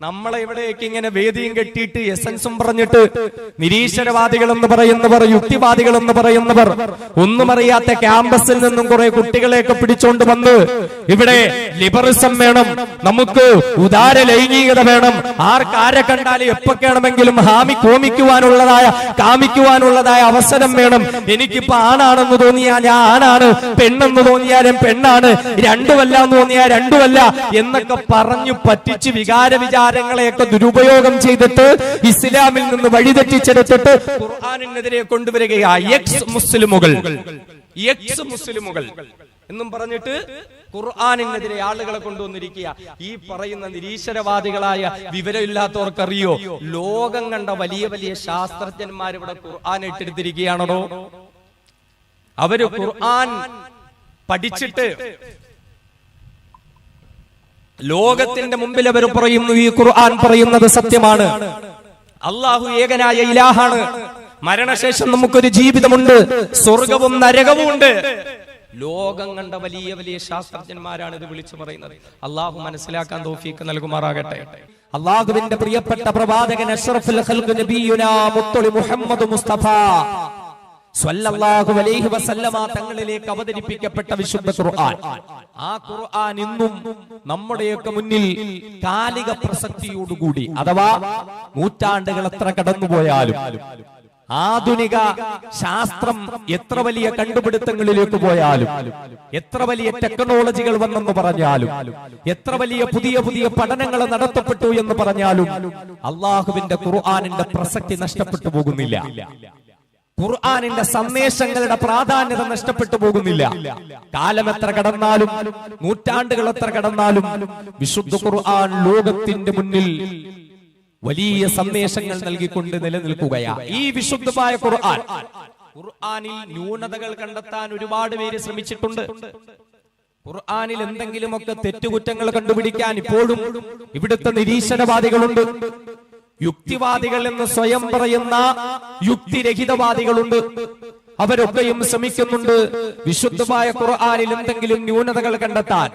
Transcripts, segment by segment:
നമ്മളെ ഇവിടേക്ക് ഇങ്ങനെ വേദിയും കെട്ടിയിട്ട് എസൻസും പറഞ്ഞിട്ട് നിരീശ്വരവാദികൾ എന്ന് പറയുന്നവർ യുക്തിവാദികൾ എന്ന് പറയുന്നവർ ഒന്നും അറിയാത്ത ക്യാമ്പസിൽ നിന്നും കുറെ കുട്ടികളെയൊക്കെ പിടിച്ചോണ്ട് വന്ന് ഇവിടെ ലിബറിസം വേണം നമുക്ക് ഉദാര ലൈംഗികത വേണം ആർക്കാരെ കണ്ടാലും എപ്പൊക്കെയാണെങ്കിലും ഹാമി കോമിക്കുവാനുള്ളതായ കാമിക്കുവാനുള്ളതായ അവസരം വേണം. എനിക്കിപ്പോ ആണാണെന്ന് തോന്നിയാൽ ഞാൻ ആണാണ് പെണ്ണെന്ന് തോന്നിയാലും പെണ്ണാണ് രണ്ടുമല്ല എന്ന് തോന്നിയാൽ രണ്ടുമല്ല എന്നൊക്കെ പറഞ്ഞു പറ്റിച്ച് വികാര വിചാരങ്ങളെയൊക്കെ ദുരുപയോഗം ചെയ്തിട്ട് ഇസ്ലാമിൽ നിന്ന് വഴിതെറ്റിച്ചെടുത്തിട്ട് ഖുർആാനിനെതിരെ കൊണ്ടുവരികയായി എക്സ് മുസ്ലിമുകൾ. എക്സ് മുസ്ലിമുകൾ എന്നും പറഞ്ഞിട്ട് ഖുർആാനിനെതിരെ ആളുകളെ കൊണ്ടുവന്നിരിക്കുക ഈ പറയുന്ന നിരീശ്വരവാദികളായ വിവരമില്ലാത്തവർക്കറിയോ? ലോകം കണ്ട വലിയ വലിയ ശാസ്ത്രജ്ഞന്മാർ ഇവിടെ ഖുർആൻ ഇട്ടെടുത്തിരിക്കുകയാണോ അവർ ഖുർആൻ പഠിച്ചിട്ട് ലോകത്തിന്റെ മുമ്പിൽ അവർ പറയുന്നു ഈ ഖുർആൻ പറയുന്നത് സത്യമാണ്. അള്ളാഹു ഏകനായ ഇലാഹാണ്. മരണശേഷം നമുക്കൊരു ജീവിതമുണ്ട് സ്വർഗവും നരകവും ഉണ്ട്. ലോകം കണ്ട വലിയ വലിയ ശാസ്ത്രജ്ഞന്മാരാണ് ഇത് വിളിച്ചു പറയുന്നത്. അള്ളാഹു മനസ്സിലാക്കാൻ തോഫീക്ക് നൽകുമാറാകട്ടെ. അള്ളാഹുവിന്റെ പ്രിയപ്പെട്ട പ്രവാചകൻ അഷ്റഫുൽ മുസ്തഫ. സ്വല്ലല്ലാഹു അലൈഹി വസല്ലമ തങ്ങളിലേക്ക് അവതരിപ്പിക്കപ്പെട്ട വിശുദ്ധ ഖുർആൻ. ആ ഖുർആൻ ഇന്നും നമ്മുടെയൊക്കെ മുന്നിൽ കാലിക പ്രസക്തിയോടുകൂടി അഥവാ നൂറ്റാണ്ടുകൾ എത്ര കടന്നുപോയാലും ആധുനിക ശാസ്ത്രം എത്ര വലിയ കണ്ടുപിടുത്തങ്ങളിലേക്ക് പോയാലും എത്ര വലിയ ടെക്നോളജികൾ വന്നെന്ന് പറഞ്ഞാലും എത്ര വലിയ പുതിയ പുതിയ പഠനങ്ങൾ നടത്തപ്പെട്ടു എന്ന് പറഞ്ഞാലും അള്ളാഹുവിന്റെ ഖുർആാനിന്റെ പ്രസക്തി നഷ്ടപ്പെട്ടു പോകുന്നില്ല. ഖുർആാനിന്റെ സന്ദേശങ്ങളുടെ പ്രാധാന്യത നഷ്ടപ്പെട്ടു പോകുന്നില്ല. കാലം എത്ര കടന്നാലും നൂറ്റാണ്ടുകൾ എത്ര കടന്നാലും വിശുദ്ധ ഖുർആൻ ലോകത്തിന്റെ മുന്നിൽ വലിയ സന്ദേശങ്ങൾ നൽകിക്കൊണ്ട് നിലനിൽക്കുകയാ ഈ വിശുദ്ധമായ ഖുർആൻ ഖുർആാനിൽ ന്യൂനതകൾ കണ്ടെത്താൻ ഒരുപാട് പേര് ശ്രമിച്ചിട്ടുണ്ട്. ഖുർആാനിൽ എന്തെങ്കിലുമൊക്കെ തെറ്റുകുറ്റങ്ങൾ കണ്ടുപിടിക്കാൻ ഇപ്പോഴും ഇവിടുത്തെ നിരീശ്വരവാദികളുണ്ട്. യുക്തിവാദികൾ എന്ന് സ്വയം പറയുന്ന യുക്തിരഹിതവാദികളുണ്ട്. അവരൊക്കെയും ശ്രമിക്കുന്നുണ്ട്. വിശുദ്ധമായ ഖുർആനിൽ എന്തെങ്കിലും ന്യൂനതകൾ കണ്ടെത്താൻ.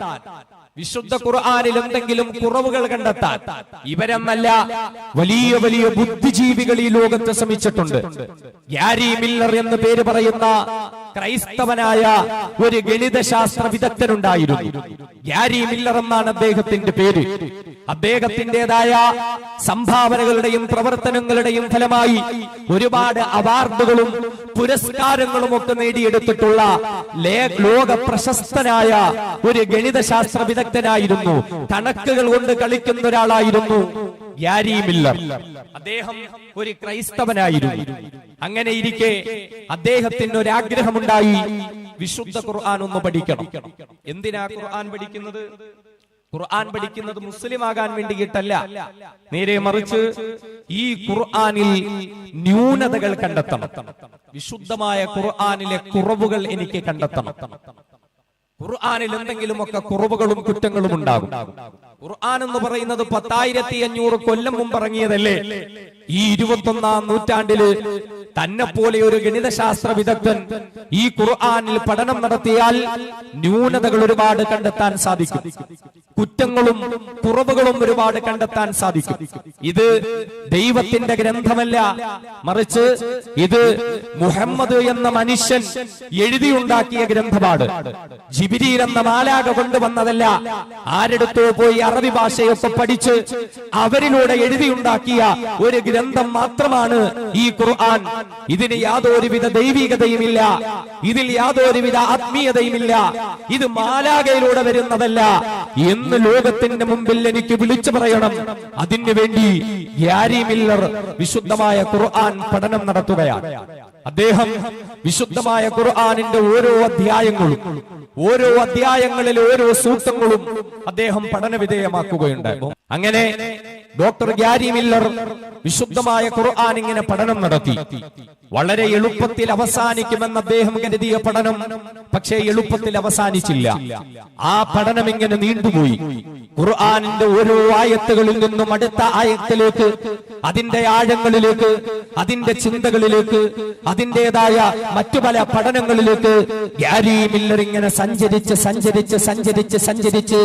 വിശുദ്ധ ഖുർആാനിൽ എന്തെങ്കിലും കുറവുകൾ കണ്ടെത്താൻ ഇവരെന്നല്ല വലിയ വലിയ ബുദ്ധിജീവികൾ ഈ ലോകത്ത് ശ്രമിച്ചിട്ടുണ്ട്. ഗ്യാരി മില്ലർ എന്ന് പേര് പറയുന്ന ക്രൈസ്തവനായ ഒരു ഗണിതശാസ്ത്ര വിദഗ്ധനുണ്ടായിരുന്നു. ഗ്യാരി മില്ലർ എന്നാണ് അദ്ദേഹത്തിന്റെ പേര്. അദ്ദേഹത്തിന്റേതായ സംഭാവനകളുടെയും പ്രവർത്തനങ്ങളുടെയും ഫലമായി ഒരുപാട് അവാർഡുകളും പുരസ്കാരങ്ങളും ഒക്കെ നേടിയെടുത്തിട്ടുള്ള ലോക പ്രശസ്തനായ ഒരു ഗണിതശാസ്ത്ര വിദഗ്ധനായിരുന്നു. കണക്കുകൾ കൊണ്ട് കളിക്കുന്ന ഒരാളായിരുന്നു അദ്ദേഹം ഒരു ക്രൈസ്തവനായിരുന്നു. അങ്ങനെ ഇരിക്കെ അദ്ദേഹത്തിന് ഒരു ആഗ്രഹമുണ്ടായി വിശുദ്ധ ഖുർആൻ ഒന്ന് പഠിക്കണം. എന്തിനാ ഖുർആൻ പഠിക്കുന്നത്? ഖുർആൻ പഠിക്കുന്നത് മുസ്ലിം ആകാൻ വേണ്ടിയിട്ടല്ല. നേരെ മറിച്ച് ഈ ഖുർആനിൽ ന്യൂനതകൾ കണ്ടെത്തണം. വിശുദ്ധമായ ഖുർആനിലെ കുറവുകൾ എനിക്ക് കണ്ടെത്തണം. ഖുർആനിൽ എന്തെങ്കിലും ഒക്കെ കുറവുകളും കുറ്റങ്ങളും ഉണ്ടാകും. ഖുർആൻ എന്ന് പറയുന്നത് പത്തായിരത്തി അഞ്ഞൂറ് കൊല്ലം മുമ്പ് ഇറങ്ങിയതല്ലേ ഈ ഇരുപത്തൊന്നാം നൂറ്റാണ്ടിൽ തന്നെ പോലെ ഒരു ഗണിതശാസ്ത്ര വിദഗ്ധൻ ഈ ഖുർആനിൽ പഠനം നടത്തിയാൽ ന്യൂനതകൾ ഒരുപാട് കണ്ടെത്താൻ സാധിക്കും. കുറ്റങ്ങളും കുറവുകളും ഒരുപാട് കണ്ടെത്താൻ സാധിക്കും. ഇത് ദൈവത്തിന്റെ ഗ്രന്ഥമല്ല. മറിച്ച് ഇത് മുഹമ്മദ് എന്ന മനുഷ്യൻ എഴുതിയുണ്ടാക്കിയ ഗ്രന്ഥമാണ്. ജിബിരിയിൽ എന്ന മാലാക കൊണ്ടുവന്നതല്ല. ആരെടുത്തോ പോയി അറബി ഭാഷയൊക്കെ പഠിച്ച് അവരിലൂടെ എഴുതിയുണ്ടാക്കിയ ഒരു ഗ്രന്ഥം മാത്രമാണ് ഈ ഖുർആൻ. ഇതിന് യാതൊരുവിധ ദൈവികതയുമില്ല. ഇതിൽ യാതൊരുവിധ ആത്മീയതയുമില്ല. ഇത് മാലാകയിലൂടെ വരുന്നതല്ല. എന്ന് ലോകത്തിന്റെ മുമ്പിൽ എനിക്ക് വിളിച്ചു പറയണം. അതിനു വേണ്ടി ഗ്യാരി മില്ലർ വിശുദ്ധമായ ഖുർആൻ പഠനം നടത്തുകയാണ്. അദ്ദേഹം വിശുദ്ധമായ ഖുർആനിന്റെ ഓരോ അധ്യായങ്ങളും ഓരോ അധ്യായങ്ങളിൽ ഓരോ സൂക്തങ്ങളും അദ്ദേഹം പഠന വിധേയമാക്കുകയുണ്ടായിരുന്നു അങ്ങനെ ഡോക്ടർ ഗ്യാരി മില്ലർ വിശുദ്ധമായ ഖുർആൻ ഇങ്ങനെ പഠനം നടത്തി. വളരെ എളുപ്പത്തിൽ അവസാനിക്കുമെന്ന് അദ്ദേഹം കരുതിയ പഠനം പക്ഷേ എളുപ്പത്തിൽ അവസാനിച്ചില്ല. ആ പഠനം ഇങ്ങനെ നീണ്ടുപോയി. ഖുർആാനിന്റെ ഓരോ ആയത്തുകളിൽ നിന്നും അടുത്ത ആയത്തിലേക്ക് അതിന്റെ ആഴങ്ങളിലേക്ക് അതിന്റെ ചിന്തകളിലേക്ക് അതിന്റെതായ മറ്റു പല പഠനങ്ങളിലേക്ക് ഗ്യാരി മില്ലർ ഇങ്ങനെ സഞ്ചരിച്ച് സഞ്ചരിച്ച് സഞ്ചരിച്ച് സഞ്ചരിച്ച്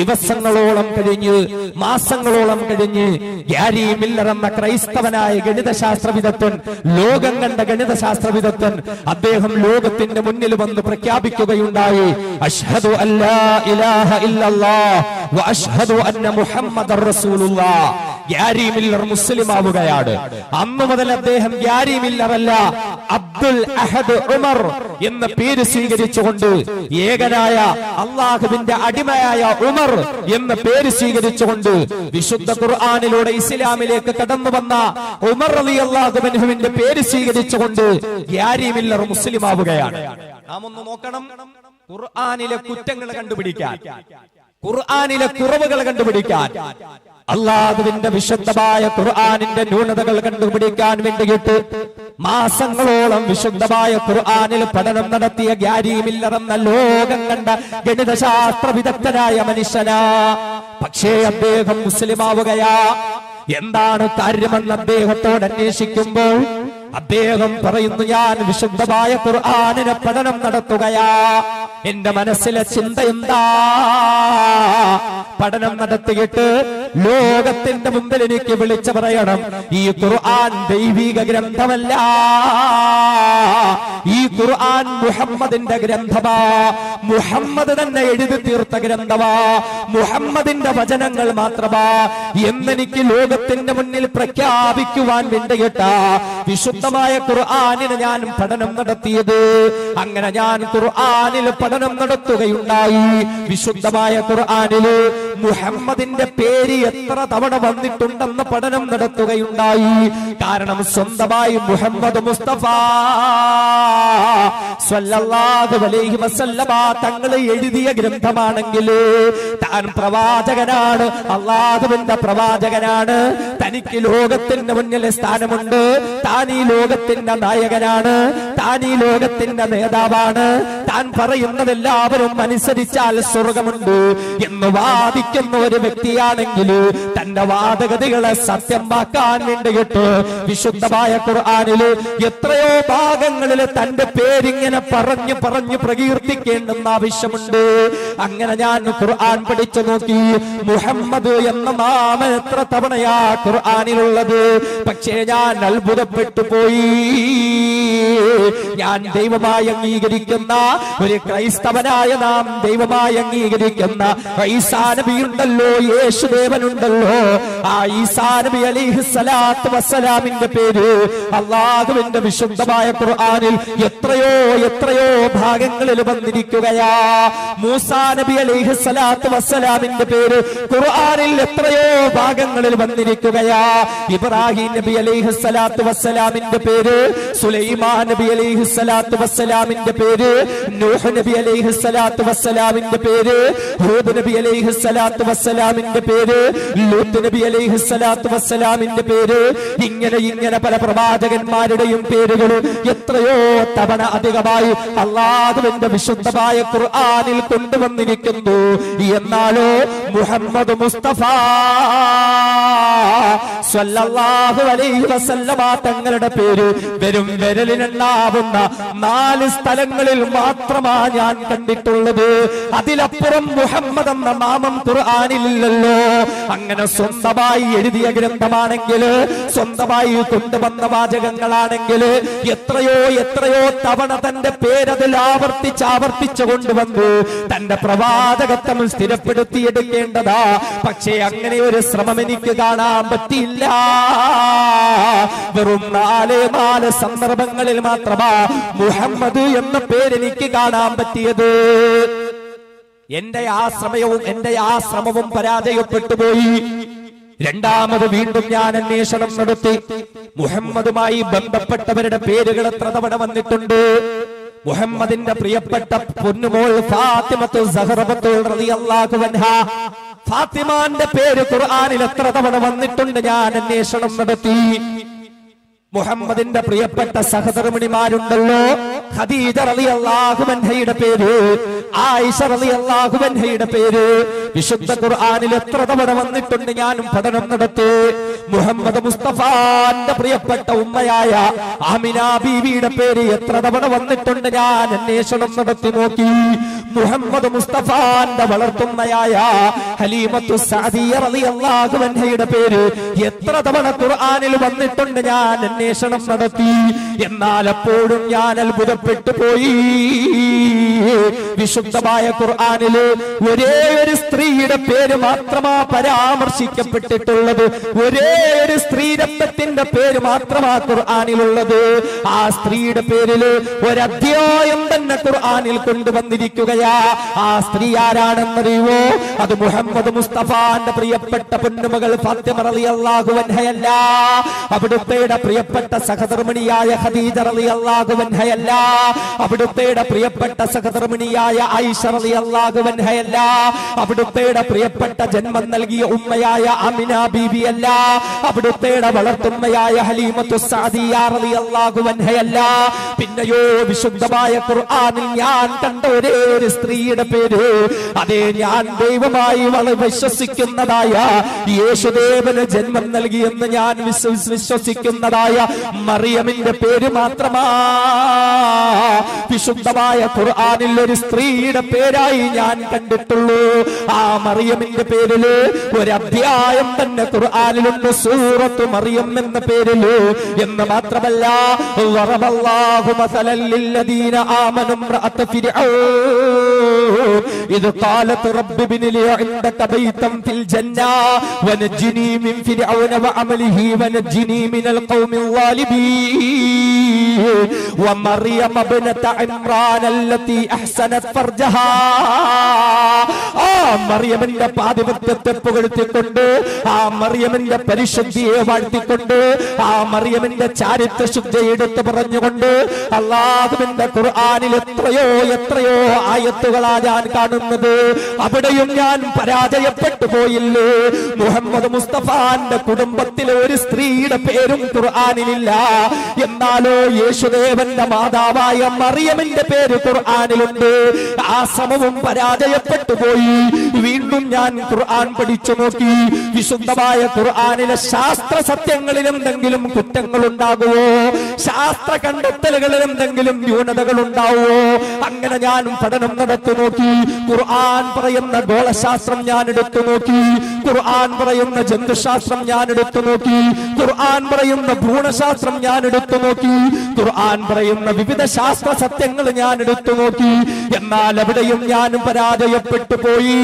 ദിവസങ്ങളോളം കഴിഞ്ഞ് മാസങ്ങളോളം കഴിഞ്ഞ് കഴിഞ്ഞ് ഗ്യാരി മില്ലർ എന്ന ക്രൈസ്തവനായ ഗണിതശാസ്ത്ര വിദഗ്ധൻ ലോകം കണ്ട ഗണിതശാസ്ത്ര വിദഗ്ധൻ അദ്ദേഹം ലോകത്തിന്റെ മുന്നിൽ വന്ന് പ്രഖ്യാപിക്കുകയുണ്ടായി. അഷ്ഹദു അല്ലാ ഇലാഹ ഇല്ലല്ലാഹ് വ അഷ്ഹദു അന്ന മുഹമ്മദർ റസൂലുള്ളാ ഗ്യാരി മില്ലർ മുസ്ലിം ആവുകയാണ്. അന്ന് മുതൽ അദ്ദേഹം ഗ്യാരി മില്ലർ അല്ല അബ്ദുൽ അഹദ് ഉമർ എന്ന പേര് സ്വീകരിച്ചുകൊണ്ട് ഏകനായ അള്ളാഹുവിന്റെ അടിമയായ ഉമർ എന്ന പേര് സ്വീകരിച്ചുകൊണ്ട് വിശുദ്ധ ഖുർആാനിലൂടെ ഇസ്ലാമിലേക്ക് കടന്നു വന്ന ഉമർ അലി അള്ളാഹുബൻഹുവിന്റെ പേര് സ്വീകരിച്ചുകൊണ്ട് ഗ്യാരി മില്ലർ മുസ്ലിം ആവുകയാണ് നാം ഒന്ന് നോക്കണം. ഖുർആാനിലെ കുറ്റങ്ങൾ കണ്ടുപിടിക്കാൻ. ഖുർആാനിലെ കുറവുകൾ കണ്ടുപിടിക്കാൻ. അള്ളാഹുവിന്റെ വിശുദ്ധമായ ഖുർആാനിന്റെ ന്യൂനതകൾ കണ്ടുപിടിക്കാൻ വേണ്ടിയിട്ട് മാസങ്ങളോളം വിശുദ്ധമായ ഖുർആാനിൽ പഠനം നടത്തിയ ഗ്യാരിമില്ലറെന്ന ലോകം കണ്ട ഗണിതശാസ്ത്ര വിദഗ്ധനായ മനുഷ്യനാ. പക്ഷേ അദ്ദേഹം മുസ്ലിമാവുകയാ. എന്താണ് കാര്യമെന്ന് അദ്ദേഹത്തോട് അന്വേഷിക്കുമ്പോൾ അദ്ദേഹം പറയുന്നു ഞാൻ വിശുദ്ധമായ ഖുർആാനിനെ പഠനം നടത്തുകയാ. എന്റെ മനസ്സിലെ ചിന്ത എന്താ? പഠനം നടത്തിയിട്ട് ലോകത്തിന്റെ മുമ്പിൽ എനിക്ക് വിളിച്ചു പറയണം ഈ ഖുർആൻ ദൈവിക ഗ്രന്ഥമല്ല. ഈ ഖുർആൻ മുഹമ്മദിന്റെ ഗ്രന്ഥമാ. മുഹമ്മദ് തന്നെ എഴുതി തീർത്ത ഗ്രന്ഥമാ. മുഹമ്മദിന്റെ വചനങ്ങൾ മാത്രമാ. എന്നെനിക്ക് ലോകത്തിന്റെ മുന്നിൽ പ്രഖ്യാപിക്കുവാൻ വേണ്ടിയിട്ട വിശുദ്ധമായ ഖുർആാനിന് ഞാൻ പഠനം നടത്തിയത്. അങ്ങനെ ഞാൻ ഖുർആാനിൽ പഠനം നടത്തുകയുണ്ടായി. വിശുദ്ധമായ ഖുർആാനിൽ മുഹമ്മദിന്റെ പേര് എത്ര തവണ വന്നിട്ടുണ്ടെന്ന് പഠനം നടത്തുകയുണ്ടായി. കാരണം സ്വന്തമായി മുഹമ്മദ് മുസ്തഫ തങ്ങൾ എഴുതിയ ഗ്രന്ഥമാണെങ്കിൽ താൻ പ്രവാചകനാണ് അള്ളാഹുവിന്റെ പ്രവാചകനാണ് തനിക്ക് ലോകത്തിന്റെ മുന്നിലെ സ്ഥാനമുണ്ട് താൻ ഈ ലോകത്തിന്റെ നായകനാണ് താൻ ഈ ലോകത്തിന്റെ നേതാവാണ്. താൻ പറയുന്നത് എല്ലാവരും അനുസരിച്ചാൽ സ്വർഗമുണ്ട് എന്ന് വാദിക്കുന്ന ഒരു വ്യക്തിയാണെങ്കിൽ തന്റെ വാദഗതികളെ സത്യമാക്കാൻ വേണ്ടിയിട്ട് വിശുദ്ധമായ ഖുർആാനിൽ എത്രയോ ഭാഗങ്ങളിൽ തന്റെ പേരിങ്ങനെ പറഞ്ഞു പറഞ്ഞു പ്രകീർത്തിക്കേണ്ടെന്ന് ആവശ്യമുണ്ട്. അങ്ങനെ ഞാൻ ഖുർആൻ പഠിച്ചു നോക്കി. മുഹമ്മദ് എന്ന നാമം എത്ര തവണയാ ഖുർആാനിലുള്ളത്? പക്ഷേ ഞാൻ അത്ഭുതപ്പെട്ടു പോയി. ഞാൻ ദൈവമായി അംഗീകരിക്കുന്ന ഒരു ക്രൈസ്തവനായ നാം ദൈവമായി അംഗീകരിക്കുന്ന ഈസാ നബി ഉണ്ടല്ലോ യേശുദേവനുണ്ടല്ലോ. ആ ഈസാ നബി അലിഹി സലാത്ത് വസ്സലാമിന്റെ പേര് അള്ളാഹുവിന്റെ വിശുദ്ധമായ ഖുർആനിൽ എത്രയോ എത്രയോ ഭാഗങ്ങളിൽ വന്നിരിക്കുകയാ. മൂസാ നബി അലിഹി സലാത്ത് വസ്സലാമിന്റെ പേര് ഖുർആനിൽ എത്രയോ ഭാഗങ്ങളിൽ വന്നിരിക്കുകയാ. ഇബ്രാഹിം നബി അലിഹി സലാത്ത് വസ്സലാമിന്റെ പേര് സുലൈമാൻ നബി അലിഹി സലാത്ത് വസ്സലാമിന്റെ പേര് നൂഹ് നബി അലിഹി സലാത്ത് വസ്സലാമിന്റെ പേര് ഹൂദ് നബി അലിഹി സലാത്ത് വസ്സലാമിന്റെ പേര് ലൂത്ത് നബി അലിഹി സ്വലാത്ത് വസ്സലാമിന്റെ പേര്. ഇങ്ങനെ ഇങ്ങനെ പല പ്രവാചകന്മാരുടെയും പേരുകൾ എത്രയോ തവണ അധികമായി അള്ളാഹുവിന്റെ വിശുദ്ധമായ ഖുർആാനിൽ കൊണ്ടുവന്നിരിക്കുന്നു. എന്നാലോ മുഹമ്മദ് മുസ്തഫ സ്വല്ലല്ലാഹു അലൈഹി വസല്ലമ തങ്ങളുടെ പേര് വെറും വിരലിനുണ്ടാവുന്ന നാല് സ്ഥലങ്ങളിൽ മാത്രമാ ഞാൻ കണ്ടിട്ടുള്ളത്. അതിലപ്പുറം മുഹമ്മദ് എന്ന നാമം ഖുർആാനില്ലല്ലോ അങ്ങനെ സ്വന്തമായി എഴുതിയ ഗ്രന്ഥമാണെങ്കിൽ സ്വന്തമായി കൊണ്ടുവന്ന വാചകങ്ങളാണെങ്കിൽ എത്രയോ എത്രയോ തവണ തന്റെ പേരതിൽ ആവർത്തിച്ച് ആവർത്തിച്ചു കൊണ്ടുവന്നു. തന്റെ പ്രവാചകത്വം സ്ഥിരപ്പെടുത്തിയെടുക്കേണ്ടതാ. പക്ഷേ അങ്ങനെ ഒരു ശ്രമം എനിക്ക് കാണാൻ പറ്റിയില്ല. വെറും നാല് നാല് സന്ദർഭങ്ങളിൽ മാത്രമാ മുഹമ്മദ് എന്ന പേരെനിക്ക് കാണാൻ പറ്റിയത്. എന്റെ ആ ശ്രമയവും എന്റെ ആ ശ്രമവും പരാജയപ്പെട്ടു പോയി. രണ്ടാമത് വീണ്ടും ഞാൻ അന്വേഷണം നടത്തി. മുഹമ്മദുമായി ബന്ധപ്പെട്ടവരുടെ പേരുകൾ എത്ര തവണ വന്നിട്ടുണ്ട്? മുഹമ്മദിന്റെ പ്രിയപ്പെട്ട പൊന്നുമോൾ ഫാത്തിമത്തു ഫാത്തിമാന്റെ പേര് ഖുർആാനിൽ എത്ര തവണ വന്നിട്ടുണ്ട് ഞാൻ അന്വേഷണം നടത്തി. മുഹമ്മദിന്റെ പ്രിയപ്പെട്ട സഹധർമ്മിണിമാരുണ്ടല്ലോ ഖദീജ റളിയല്ലാഹു അൻഹയുടെ പേര് ആയിഷ റളിയല്ലാഹുവൻഹയുടെ പേര്. വിശുദ്ധ ഖുർആനിൽ എത്ര തവണ വന്നിട്ടുണ്ട് ഞാനും പഠനം നടത്തി. മുഹമ്മദ് മുസ്തഫാന്റെ പ്രിയപ്പെട്ട ഉമ്മയായ ആമിന ബീവിയുടെ പേര് എത്ര തവണ വന്നിട്ടുണ്ട് ഞാൻ അന്വേഷണം നടത്തി നോക്കി. മുഹമ്മദ് മുസ്തഫാന്റെ വളർത്തുന്നയായ ഹലീമത്തു സാദിയുടെ പേര് എത്ര തവണ ഖുർആനിൽ വന്നിട്ടുണ്ട് ഞാൻ അന്വേഷണം നടത്തി. എന്നാൽ അപ്പോഴും ഞാൻ അത്ഭുതപ്പെട്ടു പോയി. വിശുദ്ധമായ ഖുർആാനിൽ ഒരേ ഒരു സ്ത്രീയുടെ പേര് മാത്രമാ പരാമർശിക്കപ്പെട്ടിട്ടുള്ളത്. ഒരേ ഒരു സ്ത്രീരത്വത്തിന്റെ പേര് മാത്രമാ ഖുർആാനിലുള്ളത്. ആ സ്ത്രീയുടെ പേരിൽ ഒരധ്യായം തന്നെ ഖുർആനിൽ കൊണ്ടുവന്നിരിക്കുകയാ ആ സ്ത്രീ ആരാണെന്നറിയുവോ? അത് മുഹമ്മദ് മുസ്തഫാന്റെ പ്രിയപ്പെട്ട പൊന്നുമകൾ ഫാത്തിമ റളിയല്ലാഹു അൻഹയല്ല. അവിടുത്തെയുടെ പ്രിയപ്പെട്ട സഹധർമ്മിണിയായ അൻഹയല്ല. അവിടുത്തെയുടെ പ്രിയപ്പെട്ട സഹധർമ്മിണിയായ അൻഹയല്ല. അവിടുത്തെയുടെ പ്രിയപ്പെട്ട ജന്മം നൽകിയ ഉമ്മയായ അമിന ബീബി അല്ല അവിടുത്തെ വളർത്തുമ്മയായ ഹലീമത്തു അൻഹയല്ല. പിന്നെയോ വിശുദ്ധമായ ഖുർആനിൽ ഞാൻ കണ്ട ഒരേ ഒരു സ്ത്രീയുടെ പേര് അതേ ഞാൻ ദൈവമായി വളരെ വിശ്വസിക്കുന്നതായ യേശുദേവന് ജന്മം നൽകിയെന്ന് ഞാൻ വിശ്വ- വിശ്വസിക്കുന്നതായ മറിയമിന്റെ പേര് മാത്രമാ വിശുദ്ധമായ ഖുർആനിൽ ഒരു സ്ത്രീയുടെ പേരായി ഞാൻ കണ്ടിട്ടുള്ളൂ ആ മറിയമിന്റെ പേരില് ഒരു അധ്യായം തന്നെ ഖുർആനിലുണ്ട് സൂറത്ത് മറിയം എന്ന പേരില് എന്ന് മാത്രമല്ല വറബല്ലാഹു മസലൻ ലില്ലദീന ആമനു امرأة فرعون إذ قالت رب ابن لي عندك بيتا في الجنة ونجني من فرعون وعمله ونجني من القوم الظالمين ومريم ابنة عمران التي أحسنت فرجها ആ മറിയമിന്റെ പാതിപത്യത്തെ പുകഴ്ത്തിക്കൊണ്ട് ആ മറിയമിന്റെ പരിശുദ്ധിയെ വാഴ്ത്തിക്കൊണ്ട് ആ മറിയമിന്റെ ചാരിത്ര ശുദ്ധി എടുത്തു പറഞ്ഞുകൊണ്ട് അള്ളാഹുവിന്റെ ഖുർആനിൽ എത്രയോ എത്രയോ ആയത്തുകളാ ഞാൻ കാണുന്നത്. അവിടെയും ഞാൻ പരാജയപ്പെട്ടു പോയില്ലേ? മുഹമ്മദ് മുസ്തഫാന്റെ കുടുംബത്തിലെ ഒരു സ്ത്രീയുടെ പേരും ഖുർആാനിലില്ല. എന്നാലോ യേശുദേവന്റെ മാതാവായ മറിയമിന്റെ പേര് ഖുർആാനിലുണ്ട്. ആ സമവും പരാജയപ്പെട്ടു പോയി. വീണ്ടും ഞാൻ ഖുർആൻ പഠിച്ചു നോക്കി. വിശുദ്ധമായ ഖുർആാനിലെ ശാസ്ത്ര സത്യങ്ങളിൽ എന്തെങ്കിലും കുറ്റങ്ങൾ ഉണ്ടാകുമോ ശാസ്ത്ര കണ്ടെത്തലുകളിൽ എന്തെങ്കിലും ന്യൂനതകൾ ഉണ്ടാവുമോ അങ്ങനെ ഞാനും പഠനം നടത്തി നോക്കി. ഖുർആൻ പറയുന്ന ഗോളശാസ്ത്രം ഞാൻ എടുത്തു നോക്കി. ഖുർആൻ പറയുന്ന ജന്തുശാസ്ത്രം ഞാൻ എടുത്തു നോക്കി. ഖുർആൻ പറയുന്ന ഭ്രൂണശാസ്ത്രം ഞാൻ എടുത്തു നോക്കി. ഖുർആൻ പറയുന്ന വിവിധ ശാസ്ത്ര സത്യങ്ങൾ ഞാൻ എടുത്തു നോക്കി. എന്നാൽ എവിടെയും ഞാനും പരാജയപ്പെട്ടു പോയി.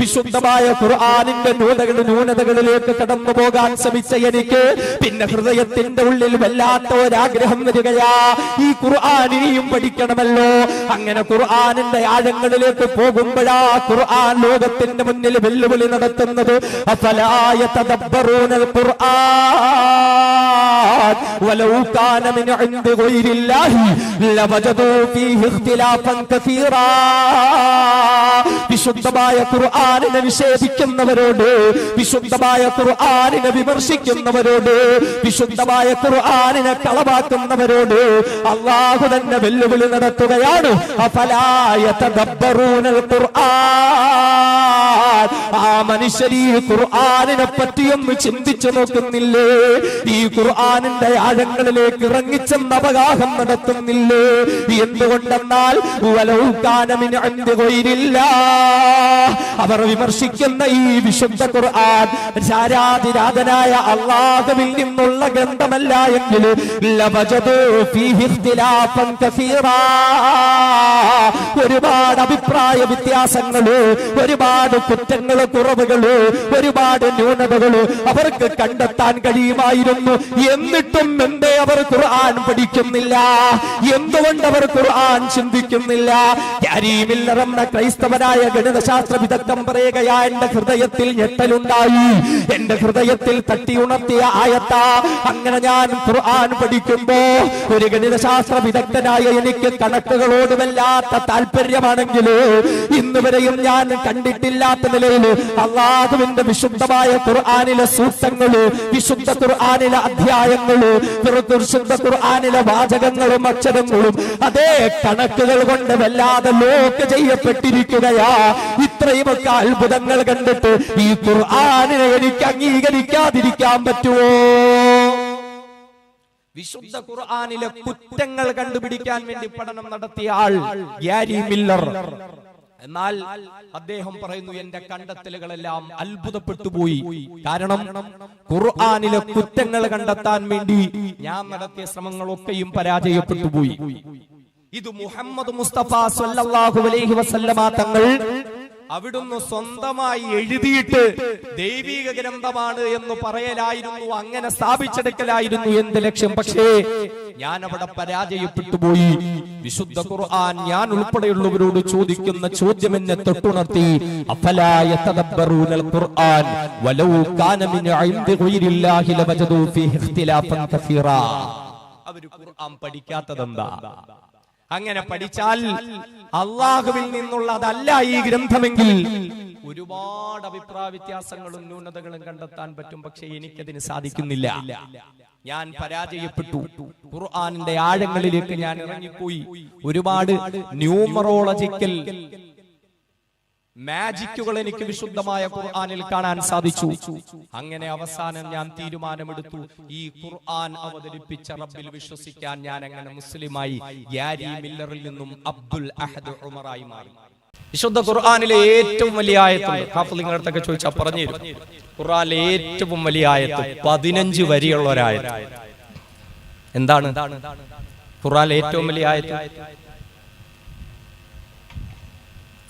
വിശുദ്ധമായ ഖുർആാനിന്റെ ന്യൂനതകൾ ന്യൂനതകളിലേക്ക് കടന്നു പോകാൻ ശ്രമിച്ച എനിക്ക് പിന്നെ ഹൃദയത്തിന്റെ ഉള്ളിൽ വല്ലാത്ത ഒരാഗ്രഹം വരികയാ. ഈ ഖുർആാനിനെയും പഠിക്കണമല്ലോ. അങ്ങനെ ഖുർആാനിന്റെ ആഴങ്ങളിലേക്ക് പോകുമ്പോഴാ ഖുർആൻ ലോകത്തിന്റെ മുന്നിൽ വെല്ലുവിളി നടത്തുന്നത്. അഫലായ തദബ്ബറൂനൽ ഖുർആൻ. വലൗ കാന മിൻ ഇൻദി ഗൈരില്ലാഹി ലവജദൂ ഫീഹി ഇഖ്തിലാഫൻ കസീറാ. വിശുദ്ധമായ വിശുദ്ധമായ ഖുർആാനിനെ നിഷേധിക്കുന്നവരോട് വിശുദ്ധമായ ഖുർആനിനെ വിമർശിക്കുന്നവരോട് വിശുദ്ധമായ ഖുർആനിനെ കളവാക്കുന്നവരോട് അള്ളാഹു തന്നെ വെല്ലുവിളി നടത്തുകയാണ്. ആ മനുഷ്യർ ഈ ഖുർആനിനെ പറ്റിയൊന്ന് ചിന്തിച്ചു നോക്കുന്നില്ലേ? ഈ ഖുർആനിന്റെ ആഴങ്ങളിലേക്ക് ഇറങ്ങിച്ചെന്ന് അവഗാഹം നടത്തുന്നില്ലേ? എന്തുകൊണ്ടെന്നാൽ വലൗകാനമിന് അന്ത്യകൊയിരില്ല അവർ വിമർശിക്കുന്ന ഈ വിശുദ്ധ ഖുർആൻ ശാരാതിരാധനായ അള്ളാഹുവിൽ നിന്നുള്ള ഗ്രന്ഥമല്ല എങ്കിൽ. ഒരുപാട് അഭിപ്രായ വ്യത്യാസങ്ങൾ ഒരുപാട് കുറ്റങ്ങൾ കുറവുകൾ ഒരുപാട് ന്യൂനതകൾ അവർക്ക് കണ്ടെത്താൻ കഴിയുമായിരുന്നു. എന്നിട്ടും എന്തേ അവർ ഖുർആൻ പഠിക്കുന്നില്ല? എന്തുകൊണ്ട് അവർ ഖുർആൻ ചിന്തിക്കുന്നില്ല? ക്രൈസ്തവനായ ഗണിതശാസ്ത്ര വിദഗ്ധം പറയുകയാ എന്റെ ഹൃദയത്തിൽ ഞെട്ടലുണ്ടായി. എന്റെ ഹൃദയത്തിൽ തട്ടി ഉണർത്തിയ ആയത്ത. അങ്ങനെ ഞാൻ ഖുർആൻ പഠിക്കുമ്പോ ഒരു ഗണിതശാസ്ത്ര വിദഗ്ധനായ എനിക്ക് കണക്കുകളോട് വല്ലാത്ത താല്പര്യമാണെങ്കിൽ ഇന്ന് വരെയും ഞാൻ കണ്ടിട്ടില്ലാത്ത നിലയിൽ അള്ളാഹുവിന്റെ വിശുദ്ധമായ ഖുർആാനിലെ സൂക്തങ്ങൾ വിശുദ്ധ ഖുർആാനിലെ അധ്യായങ്ങൾ വിശുദ്ധ ഖുർആാനിലെ വാചകങ്ങളും അക്ഷരങ്ങളും അതേ കണക്കുകൾ കൊണ്ട് വല്ലാതെ ലോക്ക് ചെയ്യപ്പെട്ടിരിക്കുകയാ. ഇത്രയുമൊക്കെ അത്ഭുതങ്ങൾ കണ്ടിട്ട് ഈ ഖുർആനിനെ എനിക്ക് അംഗീകരിക്കാതിരിക്കാൻ പറ്റുമോ വിശുദ്ധ ഖുർആാനിലെ കുറ്റങ്ങൾ കണ്ടുപിടിക്കാൻ വേണ്ടി പഠനം നടത്തിയ ആൾ ഗ്യാരി മില്ലർ. എന്നാൽ അദ്ദേഹം പറയുന്നു എന്റെ കണ്ടെത്തലുകളെല്ലാം അത്ഭുതപ്പെട്ടു പോയി കാരണം ഖുർആാനിലെ കുറ്റങ്ങൾ കണ്ടെത്താൻ വേണ്ടി ഞാൻ നടത്തിയ ശ്രമങ്ങളൊക്കെയും പരാജയപ്പെട്ടു പോയി ഇത് മുഹമ്മദ് മുസ്തഫ സല്ലല്ലാഹു അലൈഹി വസല്ലമ തങ്ങൾ അവിടുന്ന് സ്വന്തമായി എഴുതിയിട്ട് ദൈവിക ഗ്രന്ഥമാണ് എന്ന് പറയലായിരുന്നു അങ്ങനെ സ്ഥാപിച്ചെടുക്കലായിരുന്നു എന്ത് ലക്ഷ്യം പക്ഷേ ഞാൻ അവിടെ പരാജയപ്പെട്ടു പോയി വിശുദ്ധ ഖുർആൻ ഞാൻ ഉൾപ്പെടെയുള്ളവരോട് ചോദിക്കുന്ന ചോദ്യം എന്നെ തൊട്ടുണർത്തി അഫലാ യതദബ്ബറൂനൽ ഖുർആൻ വലൗ കാന മിൻ ഇൻദി ഗൈരില്ലാഹി ലവജദൂ ഫീഹി ഇഖ്തിലാഫൻ കസീറ അവർ ഖുർആൻ പഠിക്കാത്തതെന്താ അങ്ങനെ പഠിച്ചാൽ അള്ളാഹുവിൽ നിന്നുള്ളതല്ല ഈ ഗ്രന്ഥമെങ്കിൽ. ഒരുപാട് അഭിപ്രായ വ്യത്യാസങ്ങളും ന്യൂനതകളും കണ്ടെത്താൻ പറ്റും പക്ഷെ എനിക്കതിന് സാധിക്കുന്നില്ല. ഞാൻ പരാജയപ്പെട്ടു. ഖുർആാനിന്റെ ആഴങ്ങളിലേക്ക് ഞാൻ ഇറങ്ങിപ്പോയി. ഒരുപാട് ന്യൂമറോളജിക്കൽ മാജിക്കുകൾ എനിക്ക് വിശുദ്ധമായ ഖുർആനിൽ കാണാൻ സാധിച്ചു. അങ്ങനെ അവസാനം ഞാൻ തീരുമാനമെടുത്തു. ഈ ഖുർആൻ അവതരിപ്പിച്ച റബ്ബിൽ വിശ്വസിക്കാൻ ഞാൻ അങ്ങനെ മുസ്ലിമായി യാരി മില്ലറിൽ നിന്നും അബ്ദുൽ അഹദ് ഉമറായി മാറി. വിശുദ്ധ ഖുർആാനിലെ ഏറ്റവും വലിയ ആയത്തുണ്ട്. ചോദിച്ചാ ചോദിച്ചാൽ പറഞ്ഞു ഖുർആാനിലെ ഖുർആനിലെ ഏറ്റവും വലിയ ആയത്ത് പതിനഞ്ച് വരിയുള്ള ഒരായത്ത്. എന്താണ്? ഖുർആാനിലെ ഏറ്റവും വലിയ ആയത്ത്.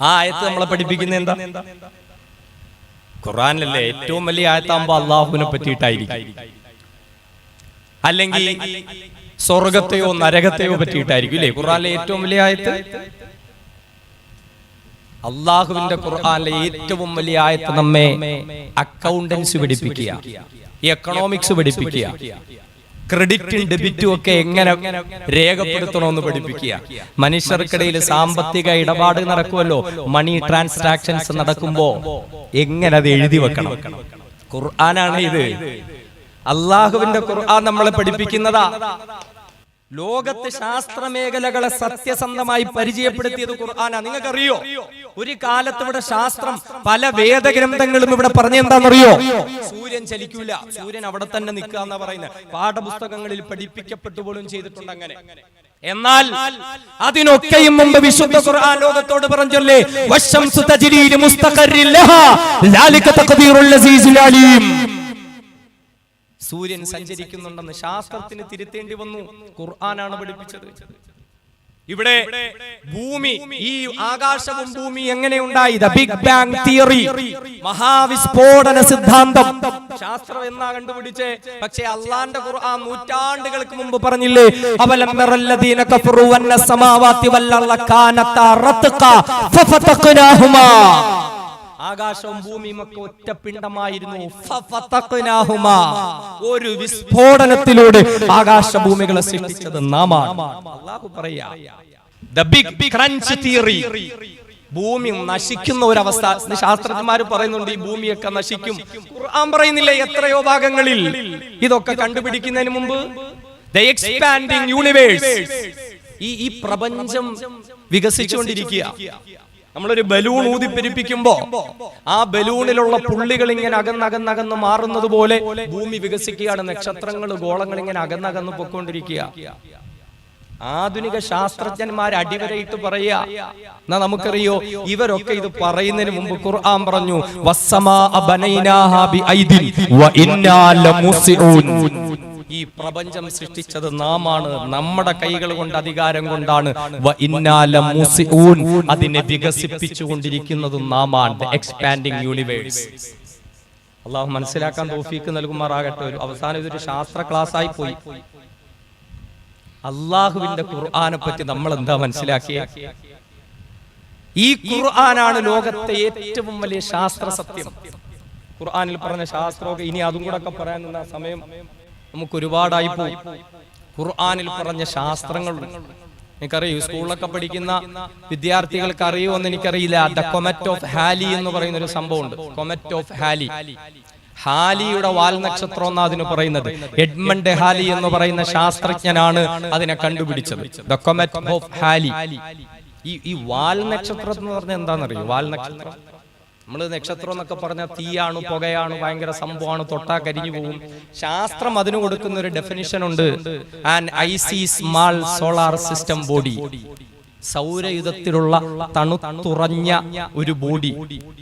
ആ ആയത്ത് നമ്മളെ പഠിപ്പിക്കുന്ന എന്താ? ഖുറാനിലല്ലേ ഏറ്റവും വലിയ ആയത്താകുമ്പോ അള്ളാഹുവിനെ പറ്റിയിട്ടായിരിക്കും. അല്ലെങ്കിൽ സ്വർഗത്തെയോ നരകത്തെയോ പറ്റിയിട്ടായിരിക്കും ഇല്ലേ? ഖുറാനിലെ ഏറ്റവും വലിയ ആയത്ത്? അള്ളാഹുവിന്റെ ഖുർആാനിലെ ഏറ്റവും വലിയ ആയത്ത് നമ്മെ അക്കൗണ്ടൻസ് പഠിപ്പിക്കുക എക്കണോമിക്സ് പഠിപ്പിക്കുക. ക്രെഡിറ്റും ഡെബിറ്റും ഒക്കെ എങ്ങനെ രേഖപ്പെടുത്തണമെന്ന് പഠിപ്പിക്കുക? മനുഷ്യർക്കിടയിൽ സാമ്പത്തിക ഇടപാട് നടക്കുമല്ലോ? മണി ട്രാൻസാക്ഷൻസ് നടക്കുമ്പോ എങ്ങനെ അത് എഴുതി വെക്കണം? ഖുർആനാണ് ഇത്. അള്ളാഹുവിന്റെ ഖുർആൻ നമ്മളെ പഠിപ്പിക്കുന്നതാ. ലോകത്ത് ശാസ്ത്ര മേഖലകളെ സത്യസന്ധമായി പരിചയപ്പെടുത്തിയത് ഖുർആാനാ നിങ്ങൾക്കറിയോ? ഒരു കാലത്ത് ഇവിടെ ശാസ്ത്രം പല വേദഗ്രന്ഥങ്ങളും ഇവിടെ പറഞ്ഞെന്താണെന്നറിയോ? സൂര്യൻ ചലിക്കൂല. സൂര്യൻ അവിടെ തന്നെ നിൽക്കുക എന്നാ പറയുന്നത്. പാഠപുസ്തകങ്ങളിൽ പഠിപ്പിക്കപ്പെട്ടു പോലും ചെയ്തിട്ടുണ്ട് അങ്ങനെ എന്നാൽ അതിനൊക്കെയും മുമ്പ് വിശുദ്ധ ഖുർആൻ ലോകത്തോട് പറഞ്ഞല്ലേ വശംസു തജ്രീ മുസ്തഖറില്ലഹ ലഹാ ലാലിക തഖദീറുൽ അസീസുൽ അലീം. സൂര്യൻ സഞ്ചരിക്കുന്നുണ്ടെന്ന് ശാസ്ത്രത്തിന് തിരുത്തേണ്ടി വന്നു. ഖുർആനാണ് പഠിപ്പിച്ചത്. ഇവിടെ ഭൂമി ഈ ആകാശവും ഭൂമി എങ്ങനെ ഉണ്ടായി? Big bang theory. മഹാവിസ്ഫോടന സിദ്ധാന്തം. ശാസ്ത്രം എന്നാ കണ്ടുപിടിച്ച്? പക്ഷേ അള്ളാന്റെ ഖുർആൻ നൂറ്റാണ്ടുകൾക്ക് മുമ്പ് പറഞ്ഞില്ലേ? അവലം കഫറു വന്ന കാനത്താ റത്ഖ ഫഫതഖ്നാഹുമാ. ആകാശവും ഭൂമിയും ഒക്കെ ഒറ്റ പിണ്ടമായിരുന്നു ഫഫതഖ്നാഹുമാ. ഒരു വിസ്ഫോടനത്തിലൂടെ ആകാശഭൂമികളെ സൃഷ്ടിച്ചത് തിയറി. ഭൂമി നശിക്കുന്ന ഒരവസ്ഥ. ശാസ്ത്രജ്ഞന്മാർ പറയുന്നുണ്ട് ഈ ഭൂമിയൊക്കെ നശിക്കും. ഖുർആൻ പറയുന്നില്ല എത്രയോ ഭാഗങ്ങളിൽ. ഇതൊക്കെ കണ്ടുപിടിക്കുന്നതിന് മുമ്പ് ദ എക്സ്പാൻഡിങ് യൂണിവേഴ്സ്. ഈ ഈ പ്രപഞ്ചം വികസിച്ചുകൊണ്ടിരിക്കുക. നമ്മളൊരു ബലൂൺ ഊതിപ്പെരിപ്പിക്കുമ്പോ ആ ബലൂണിലുള്ള പുള്ളികൾ ഇങ്ങനെ അകന്നകന്നകന്ന് മാറുന്നത് പോലെ ഭൂമി വികസിക്കുകയാണ്. നക്ഷത്രങ്ങൾ ഗോളങ്ങൾ ഇങ്ങനെ അകന്നകന്ന് പൊക്കൊണ്ടിരിക്കുക ആധുനിക ശാസ്ത്രജ്ഞന്മാർ അടിവരയിട്ട് പറയാ എന്നാ നമുക്കറിയോ ഇവരൊക്കെ ഇത് പറയുന്നതിന് മുമ്പ് ഖുർആൻ പറഞ്ഞു വസ്സമാ ബനൈനാഹാ ബിഐദിൻ വ ഇന്നാ ലമുസിഊൻ പ്രപഞ്ചം സൃഷ്ടിച്ചത് നാമാണ്. നമ്മുടെ കൈകൾ കൊണ്ട് അധികാരം കൊണ്ടാണ്. അതിനെ വികസിപ്പിച്ചു കൊണ്ടിരിക്കുന്നതും നാമാണ് എക്സ്പാൻഡിങ് യൂണിവേഴ്സ് അള്ളാഹു മനസ്സിലാക്കാൻ തോഫീക്ക് നൽകുമാറാകട്ടെ. ഒരു അവസാനം ഇതൊരു ശാസ്ത്ര ക്ലാസ് ആയി പോയി. അള്ളാഹുവിന്റെ ഖുർആാനെ പറ്റി നമ്മൾ എന്താ മനസ്സിലാക്കിയ? ഈ ഖുർആനാണ് ലോകത്തെ ഏറ്റവും വലിയ ശാസ്ത്ര സത്യം ഖുർആാനിൽ പറഞ്ഞ ശാസ്ത്രമൊക്കെ ഇനി അതും കൂടെ ഒക്കെ പറയാൻ സമയം നമുക്ക് ഒരുപാടായി പോയി ഖുർആാനിൽ പറഞ്ഞ ശാസ്ത്രങ്ങളുണ്ട്. എനിക്കറിയൂ സ്കൂളിലൊക്കെ പഠിക്കുന്ന വിദ്യാർത്ഥികൾക്ക് അറിയുമോ എന്ന് എനിക്കറിയില്ല. ദ കൊമറ്റ് ഓഫ് ഹാലി എന്ന് പറയുന്ന ഒരു സംഭവമുണ്ട്. Comet of ഹാലി. ഹാലിയുടെ വാൽ നക്ഷത്രം എന്നാ അതിന് പറയുന്നത്. എഡ്മണ്ട് ഹാലി എന്ന് പറയുന്ന ശാസ്ത്രജ്ഞനാണ് അതിനെ കണ്ടുപിടിച്ചത്. The comet of Halley. ഈ ഈ വാൽ നക്ഷത്രം എന്ന് പറഞ്ഞാൽ എന്താണെന്നറിയോ? വാൽ നക്ഷത്രം. നമ്മൾ നക്ഷത്രം എന്നൊക്കെ പറഞ്ഞാൽ തീയാണ് പുകയാണ് ഭയങ്കര സംഭവമാണ് തൊട്ടാ കരിഞ്ഞു പോകും ശാസ്ത്രം അതിന് കൊടുക്കുന്ന ഒരു ഡെഫിനിഷൻ ഉണ്ട്. And icy small solar system body സൗരയുധത്തിലുള്ള തണുത്തുറഞ്ഞ ഒരു ബോഡി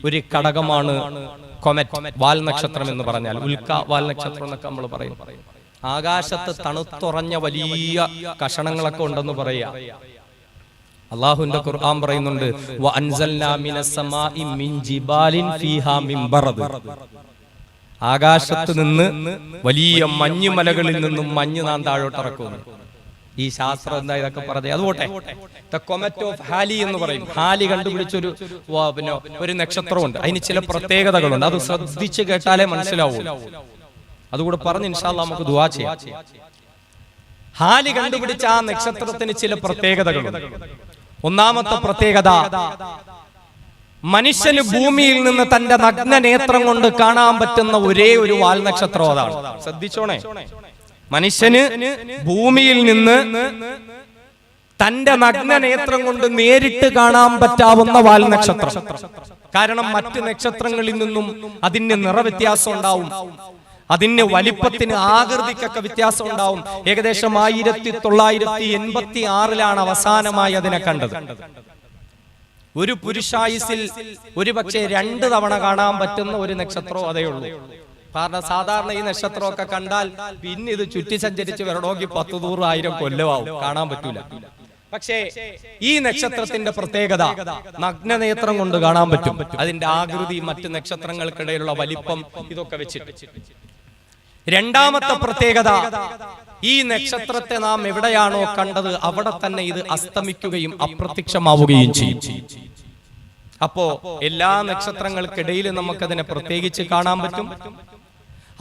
ഒരു ഘടകമാണ് കൊമറ്റ് വാൽ നക്ഷത്രം എന്ന് പറഞ്ഞാൽ ഉൽക്ക വാൽ നക്ഷത്രം എന്നൊക്കെ നമ്മൾ പറയും. ആകാശത്ത് തണുത്തുറഞ്ഞ വലിയ കഷണങ്ങളൊക്കെ ഉണ്ടെന്ന് പറയാ അള്ളാഹുവിന്റെ ഖുർആൻ പറയുന്നുണ്ട്. ആകാശത്ത് നിന്ന് വലിയ മഞ്ഞുമലകളിൽ നിന്നും മഞ്ഞ് നാം താഴോട്ട് ഇറക്കുന്നു. ഈ ശാസ്ത്രം എന്താ ഇതൊക്കെ പറഞ്ഞത്? അതുപോട്ടെ. ദ കൊമറ്റ് ഓഫ് ഹാലി എന്ന് പറയും. ഹാലി കണ്ടുപിടിച്ചൊരു പിന്നെ ഒരു നക്ഷത്രമുണ്ട്. അതിന് ചില പ്രത്യേകതകളുണ്ട്. അത് ശ്രദ്ധിച്ച് കേട്ടാലേ മനസ്സിലാവൂ. അതുകൂടെ പറഞ്ഞ് ഇൻഷാല്ല നമുക്ക് ദുവാ ചെയ്യാം. ഹാലി കണ്ടുപിടിച്ച ആ നക്ഷത്രത്തിന് ചില പ്രത്യേകതകളുണ്ട്. ഒന്നാമത്തെ പ്രത്യേകത മനുഷ്യന് ഭൂമിയിൽ നിന്ന് തന്റെ നഗ്ന നേത്രം കൊണ്ട് കാണാൻ പറ്റുന്ന ഒരേ ഒരു വാൽ നക്ഷത്രം അതാണ്. ശ്രദ്ധിച്ചോണേ. മനുഷ്യന് ഭൂമിയിൽ നിന്ന് തന്റെ നഗ്ന നേത്രം കൊണ്ട് നേരിട്ട് കാണാൻ പറ്റാവുന്ന വാൽനക്ഷത്രം കാരണം മറ്റ് നക്ഷത്രങ്ങളിൽ നിന്നും അതിന് നിറവ്യത്യാസം ഉണ്ടാവും. അതിന് വലിപ്പത്തിന് ആകൃതിക്കൊക്കെ വ്യത്യാസം ഉണ്ടാവും. ഏകദേശം ആയിരത്തി തൊള്ളായിരത്തി എൺപത്തി ആറിലാണ് അവസാനമായി അതിനെ കണ്ടത്. ഒരു പുരുഷായുസിൽ ഒരു പക്ഷേ രണ്ട് തവണ കാണാൻ പറ്റുന്ന ഒരു നക്ഷത്രവും അതേ ഉള്ളൂ. കാരണം സാധാരണ ഈ നക്ഷത്രമൊക്കെ കണ്ടാൽ പിന്നെ ഇത് ചുറ്റി സഞ്ചരിച്ച് വരണമെങ്കിൽ പത്ത് നൂറ് ആയിരം കൊല്ലമാവും. കാണാൻ പറ്റൂല. പക്ഷേ ഈ നക്ഷത്രത്തിന്റെ പ്രത്യേകത നഗ്നനേത്രം കൊണ്ട് കാണാൻ പറ്റും. അതിന്റെ ആകൃതി മറ്റ് നക്ഷത്രങ്ങൾക്കിടയിലുള്ള വലിപ്പം ഇതൊക്കെ വെച്ചിട്ട്. രണ്ടാമത്തെ പ്രത്യേകത ഈ നക്ഷത്രത്തെ നാം എവിടെയാണോ കണ്ടത് അവിടെ തന്നെ ഇത് അസ്തമിക്കുകയും അപ്രത്യക്ഷമാവുകയും ചെയ്യും. അപ്പോ എല്ലാ നക്ഷത്രങ്ങൾക്കിടയിൽ നമുക്കതിനെ പ്രത്യേകിച്ച് കാണാൻ പറ്റും.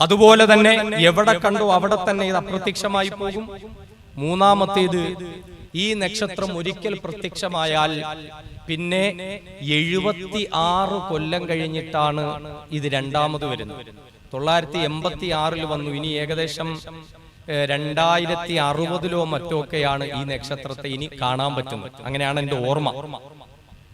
അതുപോലെ തന്നെ എവിടെ കണ്ടോ അവിടെ തന്നെ ഇത് അപ്രത്യക്ഷമായി പോകും. മൂന്നാമത്തേത് ഈ നക്ഷത്രം ഒരിക്കൽ പ്രത്യക്ഷമായാൽ പിന്നെ എഴുപത്തി ആറ് കൊല്ലം കഴിഞ്ഞിട്ടാണ് ഇത് രണ്ടാമത് വരുന്നത്. തൊള്ളായിരത്തി എൺപത്തി ആറിൽ വന്നു. ഇനി ഏകദേശം രണ്ടായിരത്തി അറുപതിലോ മറ്റോ ഒക്കെയാണ് ഈ നക്ഷത്രത്തെ ഇനി കാണാൻ പറ്റുന്നത്. അങ്ങനെയാണ് എന്റെ ഓർമ്മ.